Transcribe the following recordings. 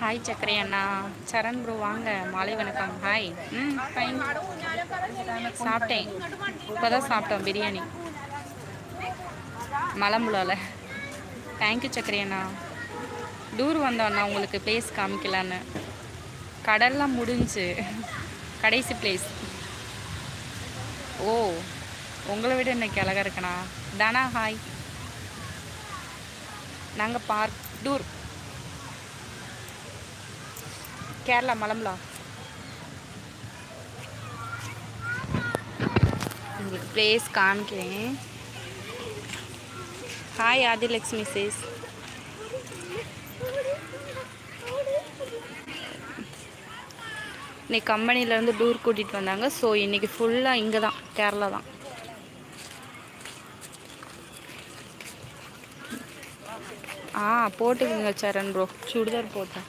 Hi சக்கரை அண்ணா சரண் bro வாங்க. மாலை வணக்கம். ஹாய் ம் ஃபைன் சாப்பிட்டேன். இப்போ தான் சாப்பிட்டோம் பிரியாணி. மலம்புலாவில் தேங்க்யூ சக்கரை அண்ணா டூர் வந்தோம் அண்ணா உங்களுக்கு பிளேஸ் காமிக்கலான்னு. கடல்லாம் முடிஞ்சு. கடைசி பிளேஸ் ஓ உங்களை விட இன்னைக்கு அழகாக இருக்கணா தானா ஹாய் நாங்கள் பார்க் டூர். கேரளா மலம்லா. உங்களுக்கு பிளேஸ் காமிக்கிறேன். ஹாய் ஆதிலக்ஷ்மி சேஸ் இன்னைக்கு கம்பெனிலேருந்து டூர் கூட்டிகிட்டு வந்தாங்க. ஸோ இன்றைக்கி ஃபுல்லாக இங்கே தான் கேரளா தான் ஆ போட்டுக்குங்க சரண் ப்ரோ சுடிதார் போட்டேன்.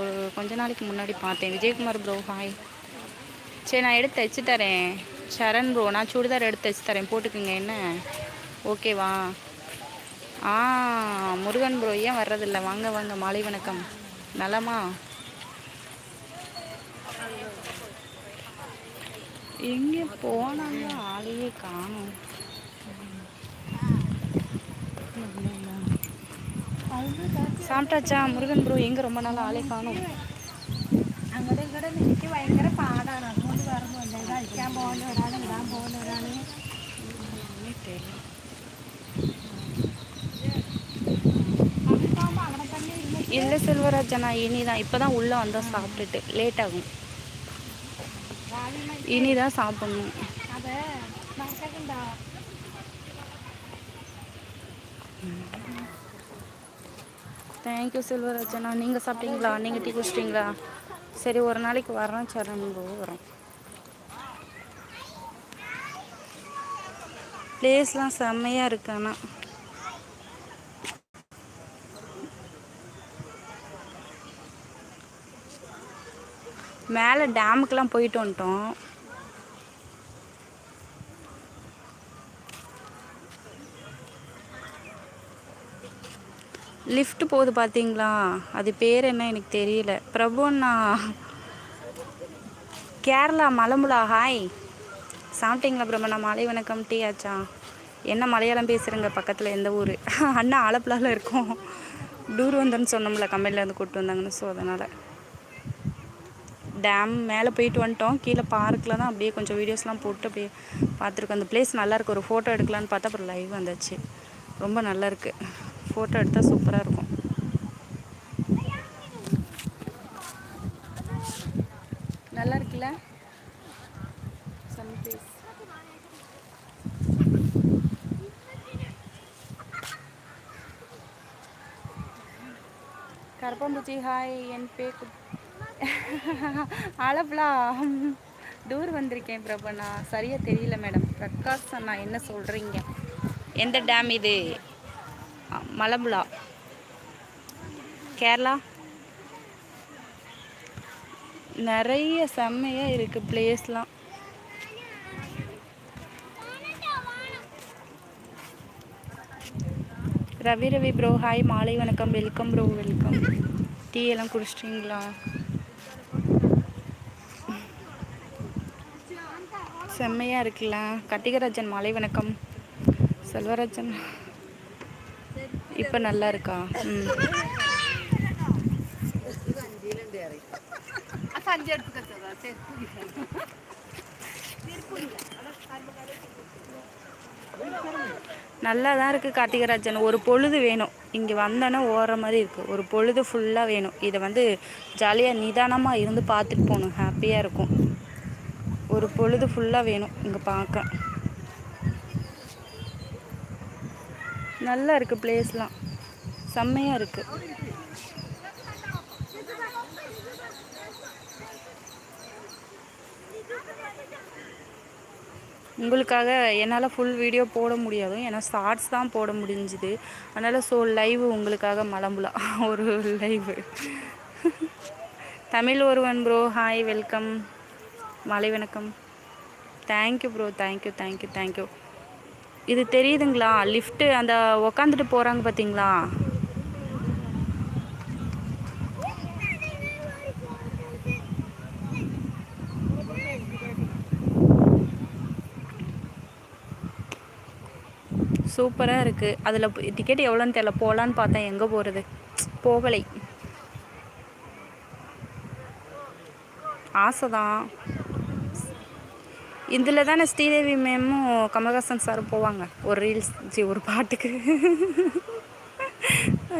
ஒரு கொஞ்ச நாளைக்கு முன்னாடி பார்த்தேன். விஜயகுமார் ப்ரோ ஹாய் சரி நான் எடுத்து தைச்சு தரேன். சரண் ப்ரோ நான் சுடிதார் எடுத்து தைச்சு தரேன். போட்டுக்குங்க என்ன? ஓகேவா ஆ முருகன் ப்ரோ ஏன் வர்றதில்ல? வாங்க வாங்க மாலை வணக்கம். நலமா? எங்கே போனாங்க ஆளையே காணும். സാപ്പിട്ടാച്ചാ മുരുകൻ ബ്രോ എങ്ക ரொம்ப നാൾ ആളെ കാണും അങ്ങോട്ടും ഇങ്ങോട്ടും എനിക്ക് ഭയങ്കര പാടാണ് അതുകൊണ്ട് വേറെ ഒന്നുമില്ല ഇത് അഴിക്കാൻ പോകുന്ന ഒരാൾ ഇടാൻ പോകുന്ന ഒരാൾ അവിടെ തന്നെ ഇരുന്ന് இல்லை செல்வராஜா நான் இனி தான் இப்போ தான் உள்ளே வந்தால் சாப்பிட்டுட்டு லேட் ஆகும் இனி தான் சாப்பிட்ணும் അത് നമുക്കൊക്കെ தேங்க்யூ செல்வராஜனா நீங்கள் சாப்பிட்டீங்களா? நீங்கள் டீ குடிச்சிட்டிங்களா? சரி ஒரு நாளைக்கு வரோம் சரி நீங்கள் வரோம் பிளேஸ்லாம் செம்மையாக இருக்கு ஆனால் மேலே டேமுக்கெலாம் போயிட்டு வந்துட்டோம். லிஃப்ட் போகுது பார்த்தீங்களா அது பேர் என்ன எனக்கு தெரியல. பிரபுண்ணா கேரளா மலம்புலா ஹாய். சாப்பிட்டீங்களா பிரம்மண்ணா மாலை வணக்கம் டீ ஆச்சா? என்ன மலையாளம் பேசுகிறேங்க பக்கத்தில் எந்த ஊர்? அண்ணா ஆலப்புழாவில் இருக்கோம். டூர் வந்தோன்னு சொன்னோம்ல கம்பெனிலேருந்து கூப்பிட்டு வந்தாங்கன்னு. ஸோ அதனால். டேம் மேலே போயிட்டு வந்துட்டோம். கீழே பார்க்கில் தான் அப்படியே கொஞ்சம் வீடியோஸ்லாம் போட்டு அப்படியே பார்த்துருக்கோம். அந்த பிளேஸ் நல்லாயிருக்கு ஒரு ஃபோட்டோ எடுக்கலான்னு பார்த்தா அப்புறம் லைவ் வந்துச்சு. ரொம்ப நல்லாயிருக்கு ஃபோட்டோ எடுத்தால் சூப்பராக இருக்கும். நல்லா இருக்குல்ல? செம்ம place. கரப்பாம்பூச்சி ஹாய் என் பே அளப்லா டூர் வந்திருக்கேன் பிரபண்ணா சரியாக தெரியல மேடம். பிரகாஷ் அண்ணா என்ன சொல்கிறீங்க எந்த டேம் இது? மலம்புலா கேரளா? நிறைய செம்மையாக இருக்குது பிளேஸ்லாம் ரவி ரவி ப்ரோ ஹாய் மாலை வணக்கம் வெல்கம் ப்ரோ வெல்கம் டீ எல்லாம் குடிச்சிட்டிங்களா? செம்மையாக இருக்குல்ல. கட்டிகராஜன் மாலை வணக்கம். செல்வராஜன். இப்போ நல்லா இருக்கா? ம். நல்லா தான் இருக்குது கார்த்திகராஜன். ஒரு பொழுது வேணும். இங்கே வந்தோன்னே ஓடுற மாதிரி இருக்குது ஒரு பொழுது ஃபுல்லாக வேணும். இதை வந்து ஜாலியாக நிதானமாக இருந்து பார்த்துட்டு போகணும். ஹாப்பியாக இருக்கும். ஒரு பொழுது ஃபுல்லாக வேணும் இங்கே பார்க்க. நல்லா இருக்குது பிளேஸ்லாம் செம்மையாக இருக்குது உங்களுக்காக என்னால் ஃபுல் வீடியோ போட முடியாது. ஏன்னா ஷார்ட்ஸ் தான் போட முடிஞ்சுது. அதனால் ஸோ லைவ் உங்களுக்காக மலம்புலா. ஒரு லைவு தமிழ் ஒருவன் ப்ரோ ஹாய் வெல்கம் மாலை வணக்கம். Thank you bro thank you thank you thank you இது தெரியுதுங்களா? லிஃப்ட்டு அந்த உக்காந்துட்டு போகிறாங்க பார்த்தீங்களா சூப்பராக இருக்குது அதில் டிக்கெட் எவ்வளோன்னு தெரியல. போகலான்னு பார்த்தேன். எங்கே போகிறது போகலை. ஆசை தான். இதில் தானே ஸ்ரீதேவி மேமும் கமல்ஹாசன் சாரும் போவாங்க. ஒரு ரீல்ஸ் ஒரு பாட்டுக்கு.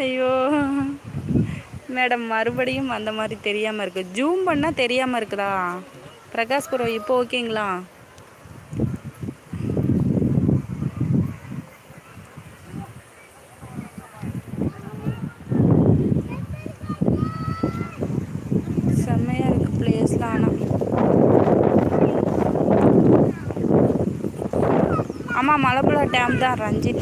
ஐயோ. மேடம் மறுபடியும் அந்த மாதிரி தெரியாமல் இருக்குது ஜூம் பண்ணால் தெரியாமல் இருக்குதா? பிரகாஷ் ப்ரோ இப்போ ஓகேங்களா செம்மையாக இருக்குது பிளேஸ்லாம் ஆனால் ஆமாம் மலப்புழா டேம் தான் ரஞ்சித்.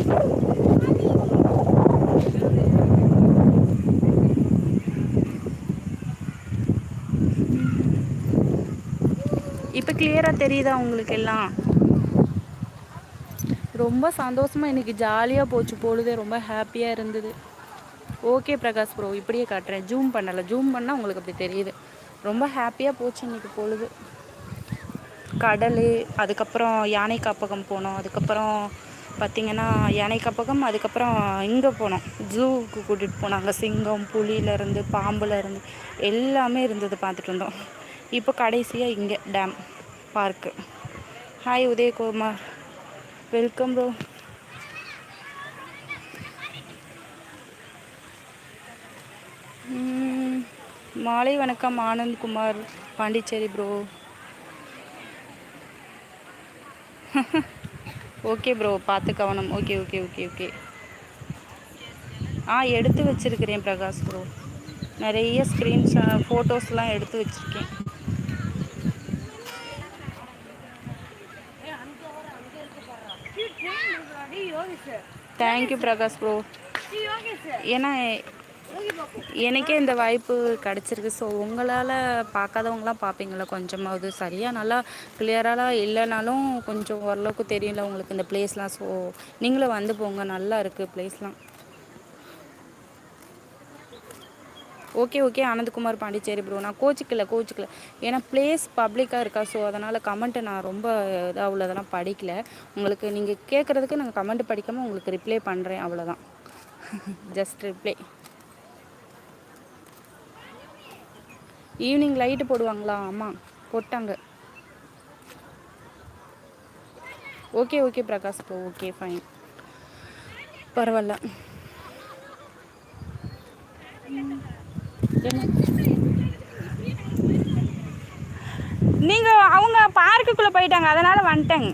இப்போ கிளியராக தெரியுதா உங்களுக்கு எல்லாம்? ரொம்ப சந்தோஷமாக இன்னைக்கு ஜாலியாக போச்சு பொழுது ரொம்ப ஹாப்பியாக இருந்தது. ஓகே பிரகாஷ் ப்ரோ இப்படியே காட்டுறேன். ஜூம் பண்ணலை. ஜூம் பண்ணால் உங்களுக்கு அப்படி தெரியுது. ரொம்ப ஹாப்பியாக போச்சு இன்னைக்கு பொழுது. கடல் அதுக்கப்புறம் யானை காப்பகம் போனோம். அதுக்கப்புறம் பார்த்திங்கன்னா யானை காப்பகம் அதுக்கப்புறம் இங்கே போனோம். ஜூவுக்கு கூட்டிகிட்டு போனாங்க. சிங்கம் புலியிலேருந்து பாம்புலேருந்து எல்லாமே இருந்தது பார்த்துட்டு இருந்தோம் இப்போ கடைசியாக இங்கே dam park hi Udayakumar. Welcome bro மாலை வணக்கம் Anandkumar Pondicherry bro okay bro பார்த்து கவனம். ஓகே ஓகே ஓகே ஓகே ஆ எடுத்து வச்சிருக்கிறேன் பிரகாஷ் ப்ரோ நிறைய ஸ்க்ரீன்ஸ் ஃபோட்டோஸ்லாம் எடுத்து வச்சுருக்கேன். Thank you Prakash bro. ஏன்னா எனக்கே இந்த வாய்ப்பு கிடச்சிருக்கு. ஸோ உங்களால் பார்க்காதவங்களாம் பார்ப்பீங்களா கொஞ்சமாவது. சரியாக நல்லா கிளியராலாம் இல்லைனாலும் கொஞ்சம் ஓரளவுக்கு தெரியல உங்களுக்கு இந்த பிளேஸ்லாம் ஸோ நீங்களும் வந்து போங்க. நல்லா இருக்குது பிளேஸ்லாம் okay okay Ananthakumar Pondicherry bro நான் கோச்சிக்கல கோச்சிக்கல. ஏன்னா பிளேஸ் பப்ளிக்காக இருக்கா? ஸோ அதனால் கமெண்ட்டை நான் ரொம்ப இதாக உள்ளதெல்லாம் படிக்கல. உங்களுக்கு நீங்கள் கேட்குறதுக்கு நாங்கள் கமெண்ட் படிக்காமல் உங்களுக்கு ரிப்ளை பண்ணுறேன் அவ்வளோதான் ஜஸ்ட் ரிப்ளை ஈவினிங் லைட்டு போடுவாங்களா? ஆமாம் போட்டாங்க. ஓகே ஓகே பிரகாஷ் இப்போ ஓகே ஃபைன். பரவாயில்ல. நீங்கள் அவங்க பார்க்குக்குள்ளே போயிட்டாங்க அதனால் வந்துட்டேங்க.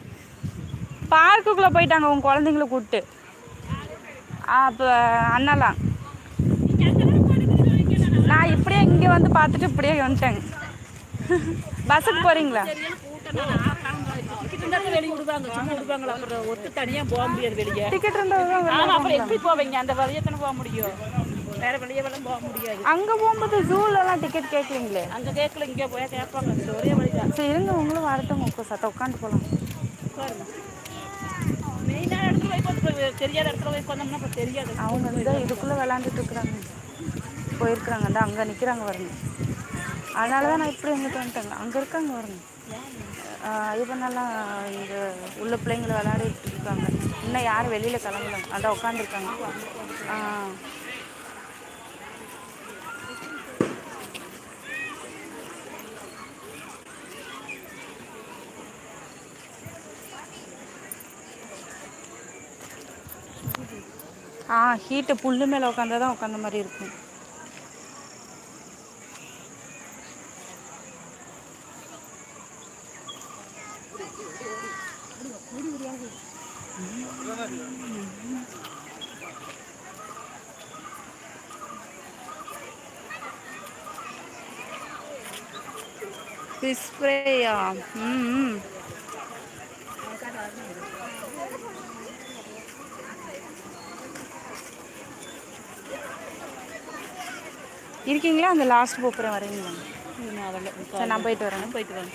பார்க்குக்குள்ளே போயிட்டாங்க உங்கள் குழந்தைங்கள கூப்பிட்டு. அப்போ அண்ணலாம். நான் இப்படியே இங்கே வந்து பார்த்துட்டு இப்படியே வந்துட்டேங்க. பஸ்ஸுக்கு போகிறீங்களா டிக்கெட் இருந்தால் போவீங்க? அந்த வழியை தானே போக முடியும்? வேற வெளியே வெள்ளம் போக முடியாது. அங்கே போகும்போது ஜூலலாம் டிக்கெட் கேட்குறீங்களே அங்க கேட்கல இங்கே போய் கேட்பாங்க. ஒரே வழிதான். சரி இருங்க உங்களும் வரட்டும் சத்த உட்காந்து போகலாம் மெயினான இடத்துல போய் தெரியாத இடத்துல போய் அப்புறம் தெரியாது. அவங்க இதுக்குள்ளே விளாண்டுட்டு இருக்கிறாங்க. போயிருக்கிறாங்க. அந்த அங்கே நிற்கிறாங்க வருங்க அதனால தான் நான் இப்படி எங்கிட்ட வந்துட்டேங்க அங்கே இருக்காங்க வருங்க இவனெல்லாம் இந்த உள்ள பிள்ளைங்களை விளையாடிட்டு இருக்காங்க. இன்னும் யாரும் வெளியில் கிளம்பல. அதான் உட்காந்துருக்காங்க ஆ. ஆ ஹீட்டு புல்லு மேலே உட்காந்தா தான் உட்காந்த மாதிரி இருக்கும். ம் இருக்கீங்களா? அந்த லாஸ்ட் போக்குற வரீங்களா? சரி நான் போயிட்டு வரேன். போயிட்டு வரேன்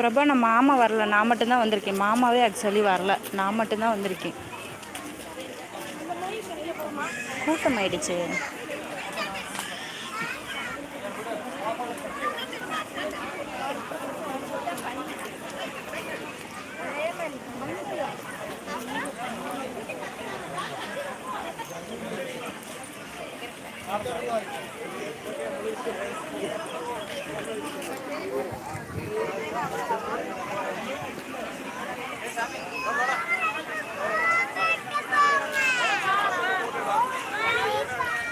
பிரபா நான் மாமா வரல. நான் மட்டும்தான் வந்திருக்கேன். மாமாவே ஆக்சுவலி வரல. நான் மட்டும்தான் வந்திருக்கேன். கூட்டம் ஆயிடுச்சு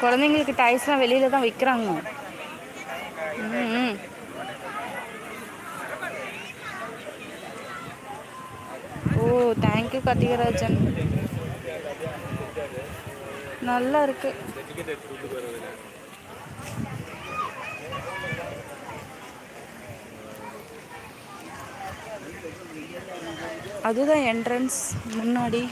குழந்தைங்களுக்கு டாய்ஸ்லாம் வெளியில தான் விற்கிறாங்க ம் ஓ தேங்க்யூ கார்த்திகராஜன் நல்லா இருக்கு அதுதான் என்ட்ரன்ஸ் முன்னாடி.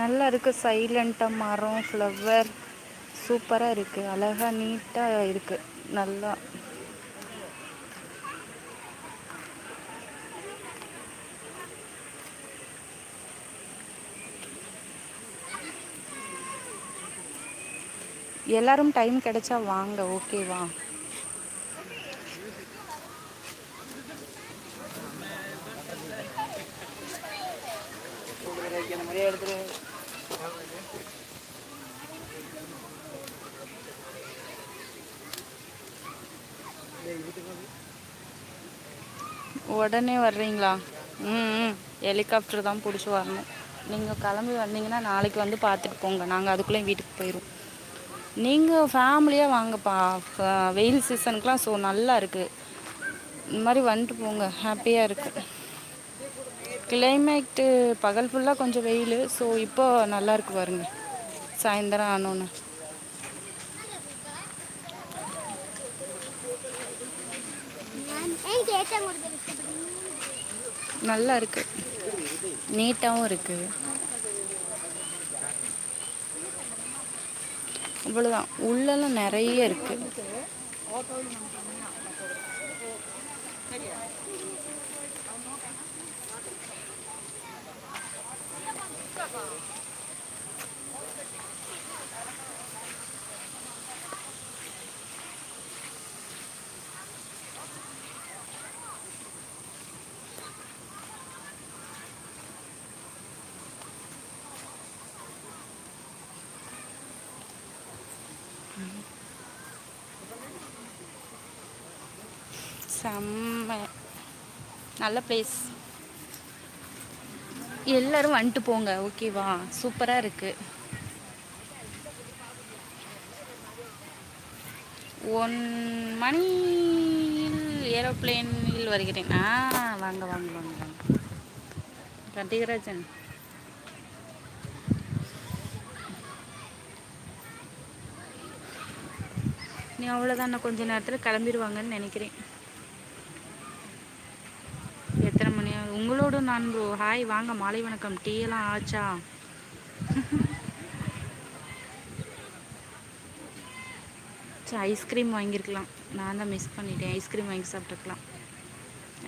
நல்லா இருக்குது சைலண்ட்டாக மரம் ஃப்ளவர் சூப்பராக இருக்குது அழகா நீட்டாக இருக்குது நல்லா. எல்லாரும் டைம் கிடைச்சா வாங்க. ஓகேவா அந்த மாதிரியே எடுத்துரு உடனே வர்றீங்களா? ம் ம். ஹெலிகாப்டர் தான் பிடிச்சி வரணும். நீங்கள் கிளம்பி வந்தீங்கன்னா நாளைக்கு வந்து பார்த்துட்டு போங்க. நாங்கள் அதுக்குள்ளேயும் வீட்டுக்கு போயிடுவோம். நீங்கள் ஃபேமிலியாக வாங்கப்பா. வெயில் சீசனுக்குலாம் ஸோ நல்லா இருக்குது இந்த மாதிரி வந்துட்டு போங்க. ஹாப்பியாக இருக்குது கிளைமேட்டு பகல் ஃபுல்லாக கொஞ்சம் வெயில். ஸோ இப்போ நல்லா இருக்கு பாருங்க. சாயந்தரம் ஆனோன்னு நல்லா இருக்கு. நீட்டாகவும் இருக்கு. அவ்வளோதான் உள்ளெல்லாம் நிறைய இருக்கு. செம்ம. நல்ல பிளேஸ் எல்லாரும் வந்துட்டு போங்க. ஓகேவா சூப்பராக இருக்கு. ஒன் மணியில் ஏரோப்ளேனில் வருகிறேன். ஆ வாங்க வாங்க வாங்க வாங்க. ரத்திகராஜன். நீ அவ்வளோதான் கொஞ்ச நேரத்தில் கிளம்பிடுவாங்கன்னு நினைக்கிறேன். உங்களோட நான் ப்ரோ ஹாய் வாங்க மாலை வணக்கம். டீ எல்லாம் ஆச்சா? சரி ஐஸ்கிரீம் வாங்கியிருக்கலாம். நான் தான் மிஸ் பண்ணிட்டேன். ஐஸ்கிரீம் வாங்கி சாப்பிட்டுருக்கலாம்.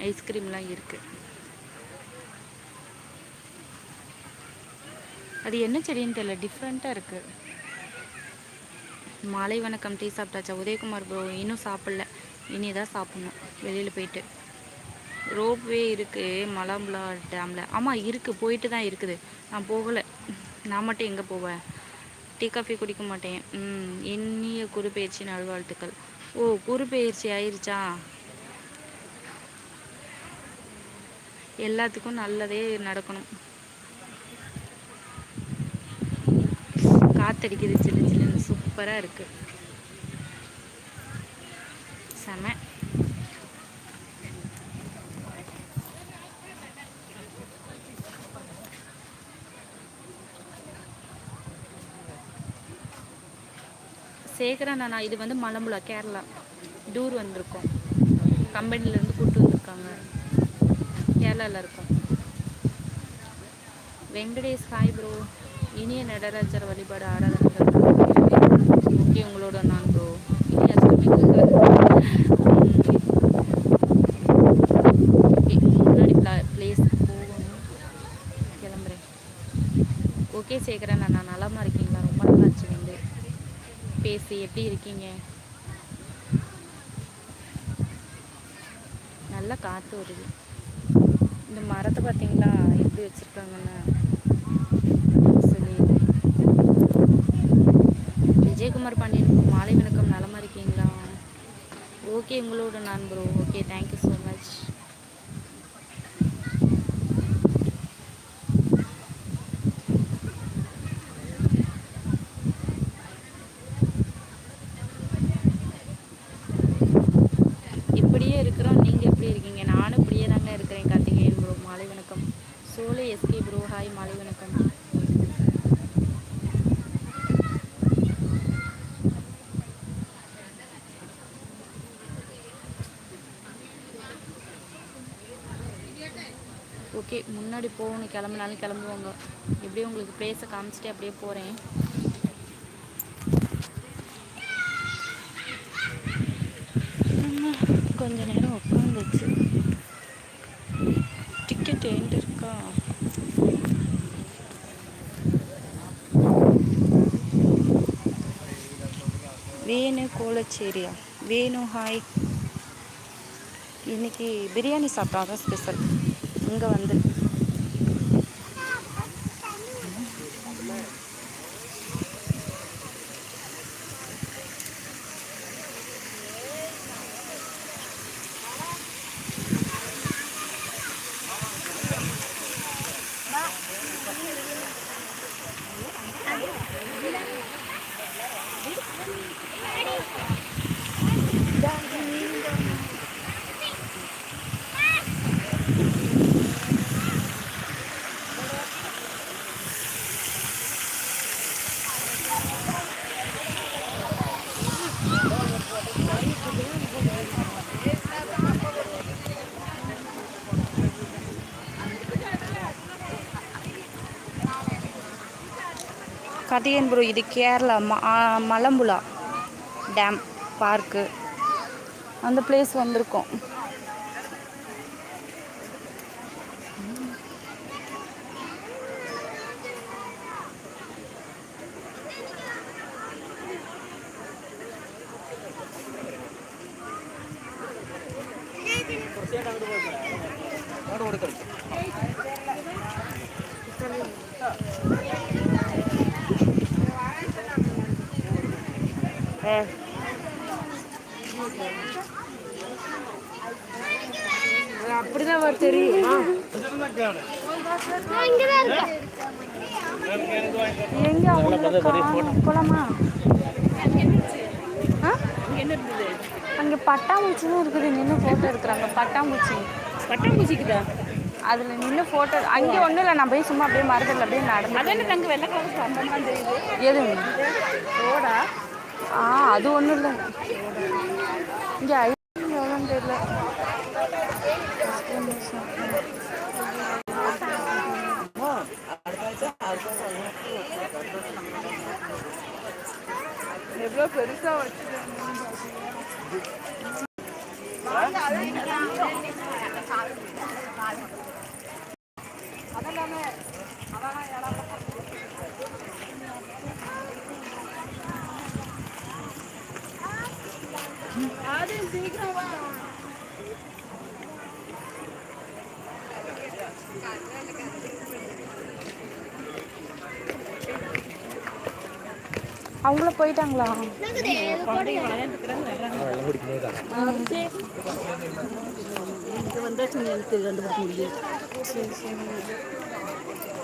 ஐஸ்கிரீம்லாம் இருக்குது அது என்ன செடின்னு தெரியல. டிஃப்ரெண்ட்டாக இருக்குது மாலை வணக்கம். டீ சாப்பிட்டாச்சா? உதயகுமார் ப்ரோ இன்னும் சாப்பிடல. இனி தான் சாப்பிட்ணும். வெளியில் போயிட்டு. ரோப்வே இருக்குது மலாம்பலா டேமில். ஆமாம் இருக்குது போயிட்டு தான் இருக்குது. நான் போகலை. நான் மட்டும் எங்கே போவேன் டீ காஃபி குடிக்க மாட்டேன். ம் இனிய குறுப்பெயர்ச்சி நல்வாழ்த்துக்கள். ஓ குறுப்பெயர்ச்சி ஆயிடுச்சா எல்லாத்துக்கும் நல்லதே நடக்கணும். காத்தடிக்குது சில்லு சின்ன சூப்பராக இருக்குது செம. சேகரன் அண்ணா இது வந்து மலம்புழா கேரளா. டூர் வந்திருக்கோம். கம்பெனிலேருந்து கூப்பிட்டு வந்திருக்காங்க. கேரளாவில் இருக்கோம். Venkatesh hi bro. இனிய நடராஜர் வழிபாடு ஆராதனைகள். ஓகே உங்களோட நான் ப்ரோ. இனிய முன்னாடி பிளேஸ் போகணும். கிளம்புறேன். ஓகே சேகரன் அண்ணா நலமா இருக்கீங்களா ரொம்ப நல்லா ஆச்சு வந்து பேசி எப்படி இருக்கீங்க? நல்லா காற்று வருது. இந்த மரத்தை பார்த்தீங்களா? எப்படி வச்சுருக்காங்கன்னு சொல்லி விஜயகுமார் பாண்டியனுக்கு மாலை வணக்கம். நலமாக இருக்கீங்களா? ஓகே உங்களோட நான் bro okay thank you so much இப்படியே இருக்கிறோம் நீங்கள் எப்படி இருக்கீங்க நானும் இப்படியே தாங்க இருக்கிறேன் கார்த்திகேயன் ப்ரோ மாலை வணக்கம் சோலை எஸ்கே ப்ரோ ஹாய் மாலை வணக்கம் ஓகே முன்னாடி போகணும் கிளம்புனாலும் கிளம்புவாங்க. எப்படியும் உங்களுக்கு பிளேஸை காமிச்சிட்டு அப்படியே போகிறேன் கொஞ்ச நேரம் உட்காந்துச்சு. டிக்கெட் என்கிட்ட இருக்கா? வேணு கோலச்சேரியா வேணு ஹாய் இன்னைக்கு பிரியாணி சாப்பிட்டா தான் ஸ்பெஷல் இங்கே வந்து கதியன் ப்ரோ இது கேரளா ம மலம்புலா டேம் பார்க்கு. அந்த பிளேஸ் வந்திருக்கோம். அப்படிதான் தெரியும். எங்க ஆ? அங்க பட்டாம்பூச்சின்னு இருக்குது. நின்று போட்டோ எடுக்கிறாங்க. பட்டாம்பூச்சி. பட்டாம்பூச்சிக்குதா? அதுல நின்று போட்டோ அங்கே ஒன்றும் இல்லை. நான் போய் சும்மா அப்படியே மரத்தில் அப்படியே நடந்து அதானே நாங்கள் வெள்ளை கலர் ஸ்தம்பம்லாம் தெரியுது. எது ரோடா ஆ அது ஒன்றும் இல்லை இங்கே ஐஸ்கிரீம் எவ்வளோன்னு தெரியல எவ்வளோ பெருசாக வச்சுருக்காங்க அவங்கள போயிட்டாங்களா குழந்தைங்க விளையாண்டுக்கிறாங்க வர்றாங்க இங்கே வந்தாச்சு எனக்கு கண்டுபிடிக்க முடியும் அவங்களும் போயிட்டாங்களா?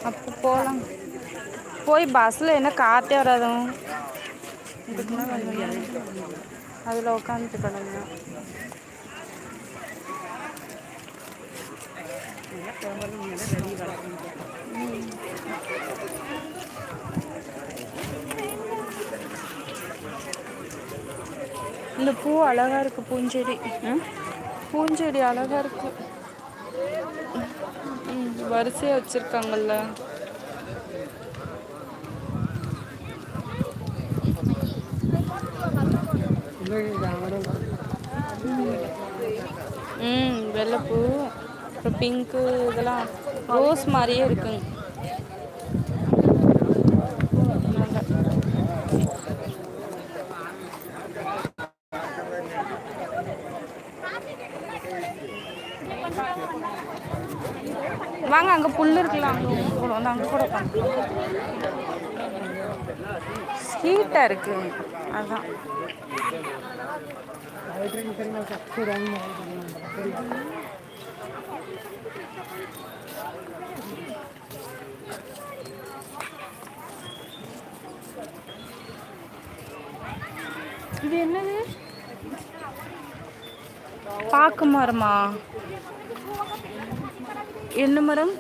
அப்போ போகலாம் போய் பஸ்ஸில் என்ன காற்றே வராதும் அதில் உட்காந்துட்டு கிடந்தா. ம் இந்த பூ அழகா இருக்கு பூஞ்செடி. பூஞ்செடி அழகா இருக்கு. ம், வரிசையா வச்சிருக்காங்கல்ல. ம் வெள்ளைப்பூ அப்புறம் பிங்க்கு இதெல்லாம் ரோஸ் மாதிரியே இருக்குங்க. வாங்க அங்கே புல் இருக்கலாம் அங்கே கூட வந்து அங்கே கூட ஹீட்டாக இருக்கு. அதான். இது என்னது? பாக்கு மரமா? என்ன மரம்?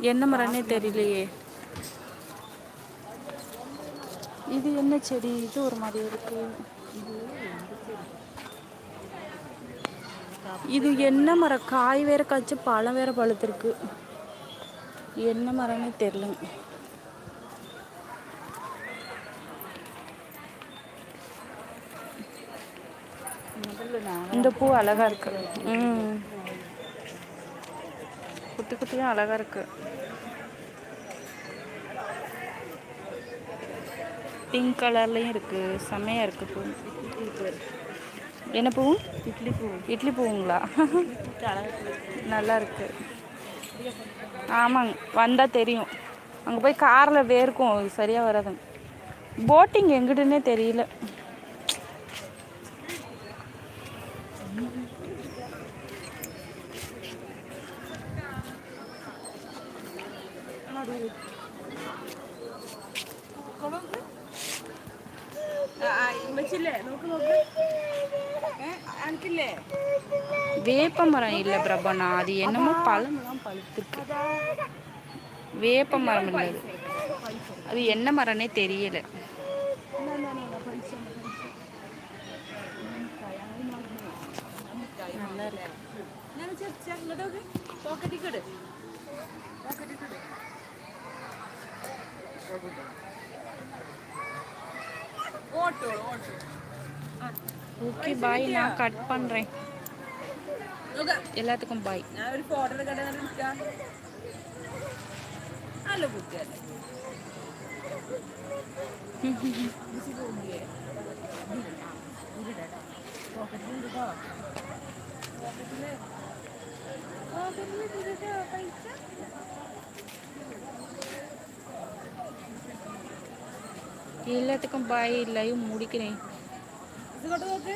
என்ன மரம்னே தெரியலையே. இது என்ன செடி? இது ஒரு மாதிரி இருக்கு. இது என்ன மரம்? காய் வேற காய்ச்சி பழம் வேற பழுத்திருக்கு. என்ன மரம்னே தெரியலங்க இந்த பூ அழகா இருக்கு. ம். குட்டி குட்டியும் அழகா இருக்கு. பிங்க் கலர்லயும் இருக்கு. செம்மையா இருக்கு பூ. என்ன பூ? இட்லி பூ. இட்லி பூவுங்களா? நல்லா இருக்கு. ஆமாங்க. வந்தால் தெரியும். அங்கே போய் காரில் வேர்க்கும். சரியாக வராதுங்க. போட்டிங் எங்கிட்டுன்னே தெரியல. வேப்ப மரம் இல்லை பிரபனா அது என்னமோ பழமெல்லாம் பழுத்துருக்கு. வேப்ப மரம் இல்லை அது. அது என்ன மரம்னே தெரியல. பண்ணுறேன் எல்லாத்துக்கும் பாய் ഞാൻ ഒരു ഫോട്ടോ എടുക്കട്ടെ എന്നിട്ട് നല്ല കുട്ടിയല്ലേ எல்லாத்துக்கும் பாய் லைவ் முடிக்கிறேன் ഇത് കൊണ്ട് നോക്ക്